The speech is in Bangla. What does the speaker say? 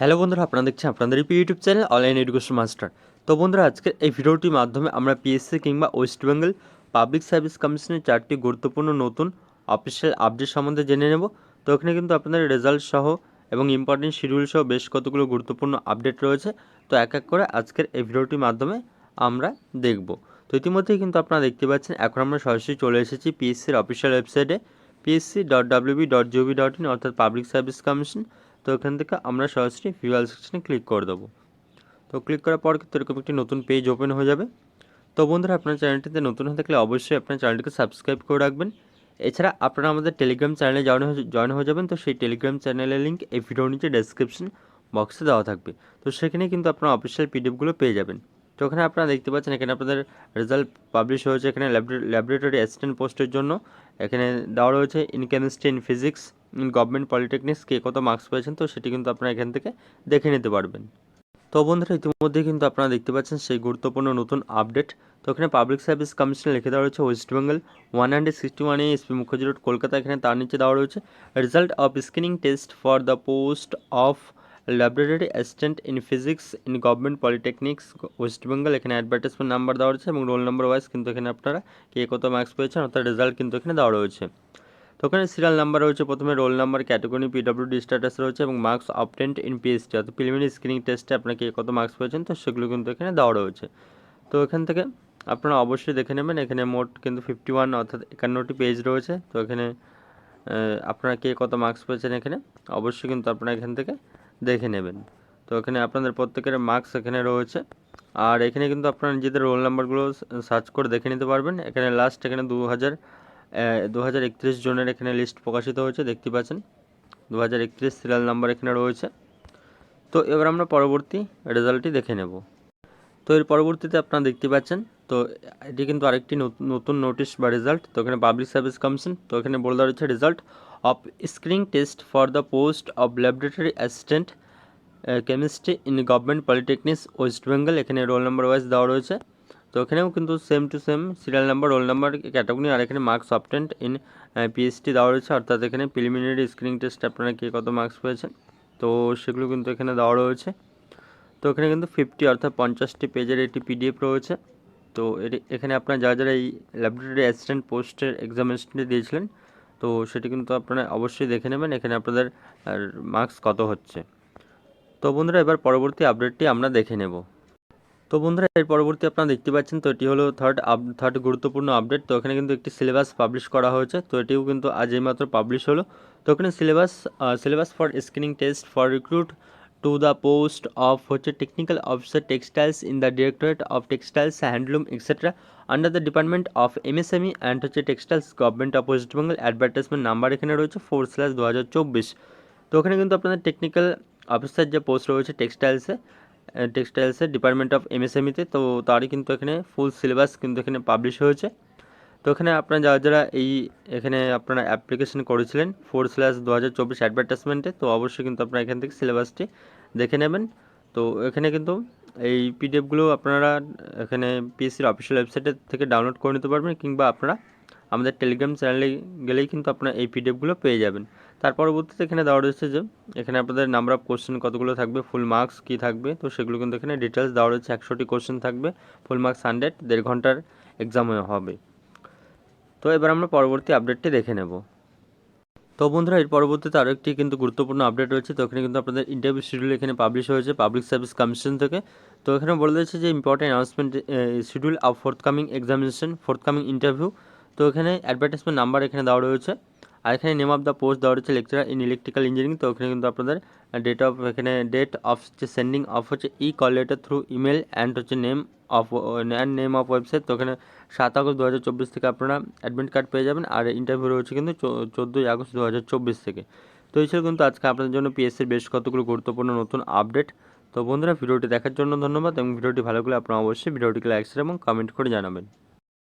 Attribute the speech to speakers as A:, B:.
A: হ্যালো বন্ধুরা, আপনারা দেখছেন আপনাদের YouTube channel online education master. তো বন্ধুরা, আজকের এই ভিডিওটির মাধ্যমে আমরা পিএসসি কিংবা ওয়েস্ট বেঙ্গল পাবলিক সার্ভিস কমিশনের চারটি গুরুত্বপূর্ণ নতুন অফিসিয়াল আপডেট সম্বন্ধে জেনে নেব। তো এখানে কিন্তু আপনাদের রেজাল্ট সহ এবং ইম্পর্টেন্ট শিডিউল সহ বেশ কতগুলো গুরুত্বপূর্ণ আপডেট রয়েছে। তো এক এক করে আজকের এই ভিডিওটির মাধ্যমে আমরা দেখব। তো ইতিমধ্যেই কিন্তু আপনারা দেখতে পাচ্ছেন, এখন আমরা সরাসরি চলে এসেছি পিএসসির অফিসিয়াল ওয়েবসাইটে PSC dot WB dot GOV dot in অর্থাৎ পাবলিক সার্ভিস কমিশন তো এখান থেকে আমরা সরাসরি ফিউয়াল সেকশনে ক্লিক করে দেবো। তো ক্লিক করার পর কিন্তু এরকম একটি নতুন পেজ ওপেন হয়ে যাবে। তো বন্ধুরা, আপনার চ্যানেলটিতে নতুন হয়ে থাকলে অবশ্যই আপনার চ্যানেলটিকে সাবস্ক্রাইব করে রাখবেন। এছাড়া আপনারা আমাদের টেলিগ্রাম চ্যানেলে জয়েন জয়েন হয়ে যাবেন। তো সেই টেলিগ্রাম চ্যানেলের লিঙ্ক এই ভিডিওর নিচে ডেসক্রিপশন বক্সে দেওয়া থাকবে। তো সেখানে কিন্তু আপনারা অফিসিয়াল পিডিএফগুলো পেয়ে যাবেন। তো ওখানে আপনারা দেখতে পাচ্ছেন এখানে আপনাদের রেজাল্ট পাবলিশ হয়েছে। এখানে ল্যাবরেটরি অ্যাসিস্ট্যান্ট পোস্টের জন্য। এখানে দেওয়া রয়েছে in chemistry in physics government polytechnics কে কত মার্কস পেয়েছেন, তো সেটি কিন্তু আপনারা এখান থেকে দেখে নিতে পারবেন। তো বন্ধুরা ইতিমধ্যে কিন্তু আপনারা দেখতে পাচ্ছেন সেই গুরুত্বপূর্ণ নতুন আপডেট তো এখানে পাবলিক সার্ভিস কমিশন লিখে দেওয়া রয়েছে West Bengal one hundred sixty one SP Mukherjee road Kolkata এখানে তার নিচে দেওয়া রয়েছে result of screening test for the post of laboratory assistant in physics in government polytechnics West Bengal এখানে অ্যাডভার্টাইজমেন্ট নাম্বার দেওয়া রয়েছে এবং রোল নাম্বার ওয়াইজ কিন্তু এখানে আপনারা কে কত মার্কস পেয়েছেন, অর্থাৎ রেজাল্ট কিন্তু এখানে দেওয়া রয়েছে। তো ওখানে সিরিয়াল নাম্বার রয়েছে, প্রথমে roll number category PWD status রয়েছে এবং মার্কস অবটেন্ট ইন পিএসটি অর্থাৎ প্রিলিমিনারি স্ক্রিনিং টেস্টে আপনাকে কত মার্কস পেয়েছেন, তো সেগুলো কিন্তু এখানে দেওয়া রয়েছে। তো এখান থেকে আপনারা অবশ্যই দেখে নেবেন, এখানে মোট কিন্তু ফিফটি ওয়ান অর্থাৎ একান্নটি পেজ রয়েছে, তো এখানে আপনারা কে কত মার্কস পেয়েছেন এখানে, অবশ্যই কিন্তু আপনারা এখান থেকে দেখে নেবেন। তো এখানে আপনাদের প্রত্যেকের মার্কস এখানে রয়েছে, আর এখানে কিন্তু আপনারা নিজেদের রোল নাম্বারগুলো সার্চ করে দেখে নিতে পারবেন। এখানে লাস্ট এখানে দু হাজার দু হাজার একত্রিশ জনের এখানে লিস্ট প্রকাশিত হয়েছে, দেখতে পাচ্ছেন। দু হাজার একত্রিশ সিরিয়াল নাম্বার এখানে রয়েছে। তো এবার আমরা পরবর্তী রেজাল্টটি দেখে নেব। তো এর পরবর্তীতে আপনারা দেখতে পাচ্ছেন, তো এটি কিন্তু আরেকটি নতুন নোটিশ বা রেজাল্ট তো এখানে পাবলিক সার্ভিস কমিশন তো এখানে বলে দেওয়া রয়েছে result of screening test for the post of laboratory assistant chemistry in government polytechnics West Bengal এখানে রোল নাম্বার ওয়াইজ দেওয়া রয়েছে। তো এখানেও কিন্তু same to same serial number roll number category আর এখানে মার্কস অবটেন্ট ইন পিএইচডি দেওয়া রয়েছে। অর্থাৎ এখানে প্রিলিমিনারি স্ক্রিনিং টেস্ট আপনারা কে কত মার্কস পেয়েছেন? তো সেগুলো কিন্তু এখানে দেওয়া রয়েছে। তো এখানে কিন্তু ফিফটি অর্থাৎ পঞ্চাশটি পেজের একটি পিডিএফ রয়েছে। তো এখানে আপনারা যারা যারা এই ল্যাবরেটরি অ্যাসিস্ট্যান্ট পোস্টের এক্সামিনেশনটি দিয়েছিলেন, তো সেটি কিন্তু আপনারা অবশ্যই দেখে নেবেন এখানে আপনাদের মার্কস কত হচ্ছে। তো বন্ধুরা, এবার পরবর্তী আপডেটটি আমরা দেখে নেব। তো বন্ধুরা, এর পরবর্তী আপনারা দেখতে পাচ্ছেন, তো এটি হলো থার্ড আপ থার্ড গুরুত্বপূর্ণ আপডেট তো এখানে কিন্তু একটি সিলেবাস পাবলিশ করা হয়েছে, তো এটিও কিন্তু আজ এইমাত্র পাবলিশ হলো। তো এখানে syllabus syllabus for screening test for recruit to the post of হচ্ছে technical officer textiles in the directorate of textiles handloom etcetera under the department of MSME and হচ্ছে textiles government of West Bengal advertisement number এখানে রয়েছে ফোর স্ল্যাশ দু হাজার চব্বিশ। তো ওখানে কিন্তু আপনাদের টেকনিক্যাল অফিসার যে পোস্ট রয়েছে টেক্সটাইলসে টেক্সটাইলসের ডিপার্টমেন্ট অফ এমএসএমইতে তো। তারই কিন্তু এখানে ফুল সিলেবাস কিন্তু এখানে পাবলিশ হয়েছে। তো এখানে আপনারা যারা যারা এই এখানে আপনারা অ্যাপ্লিকেশন করেছিলেন ফোর স্ল্যাশ দু হাজার চব্বিশ অ্যাডভার্টাইজমেন্টে তো অবশ্যই কিন্তু আপনারা এখান থেকে সিলেবাসটি দেখে নেবেন। তো এখানে কিন্তু এই পিডিএফগুলো আপনারা এখানে পিএসসির অফিসিয়াল ওয়েবসাইটে থেকে ডাউনলোড করে নিতে পারবেন, কিংবা আপনারা আমাদের টেলিগ্রাম চ্যানেলে গেলেই কিন্তু আপনারা এই পিডিএফগুলো পেয়ে যাবেন। তার পরবর্তীতে এখানে দেওয়া রয়েছে যে, এখানে আপনাদের নাম্বার অফ কোশ্চেন কতগুলো থাকবে ফুল মার্কস কী থাকবে, তো সেগুলো কিন্তু এখানে ডিটেলস দেওয়া রয়েছে, একশোটি কোশ্চেন থাকবে ফুল মার্কস হান্ড্রেড দেড় ঘণ্টার এক্সাম হবে। তো এবার আমরা পরবর্তী আপডেটটি দেখে নেব। তো বন্ধুরা, এর পরবর্তীতে আরও একটি কিন্তু গুরুত্বপূর্ণ আপডেট রয়েছে, তো এখানে কিন্তু আপনাদের ইন্টারভিউ শিডিউল এখানে পাবলিশ হয়েছে পাবলিক সার্ভিস কমিশন থেকে। তো এখানে বলে দিয়েছে যে important announcement schedule of forthcoming examination forthcoming interview তো এখানে অ্যাডভার্টাইজমেন্ট নাম্বার এখানে দেওয়া রয়েছে। আর এখানে নেম অফ দ্য পোস্ট দেওয়া রয়েছে লেকচারার ইন ইলেকট্রিক্যাল ইঞ্জিনিয়ারিং তো ওখানে কিন্তু আপনাদের ডেট অফ এখানে ডেট অফ হচ্ছে সেন্ডিং অফ হচ্ছে e call letter through email and হচ্ছে name of and name of website তো ওখানে সাত আগস্ট দু হাজার চব্বিশ থেকে আপনারা অ্যাডমিট কার্ড পেয়ে যাবেন, আর ইন্টারভিউ রয়েছে কিন্তু চোদ্দোই আগস্ট দু হাজার চব্বিশ থেকে। তো এই ছিল কিন্তু আজকে আপনাদের জন্য পিএসসির বেশ কতগুলো গুরুত্বপূর্ণ নতুন আপডেট তো বন্ধুরা, ভিডিওটি দেখার জন্য ধন্যবাদ, এবং ভিডিওটি ভালো লাগলে আপনারা অবশ্যই ভিডিওটিকে লাইক এবং কমেন্ট করে জানাবেন।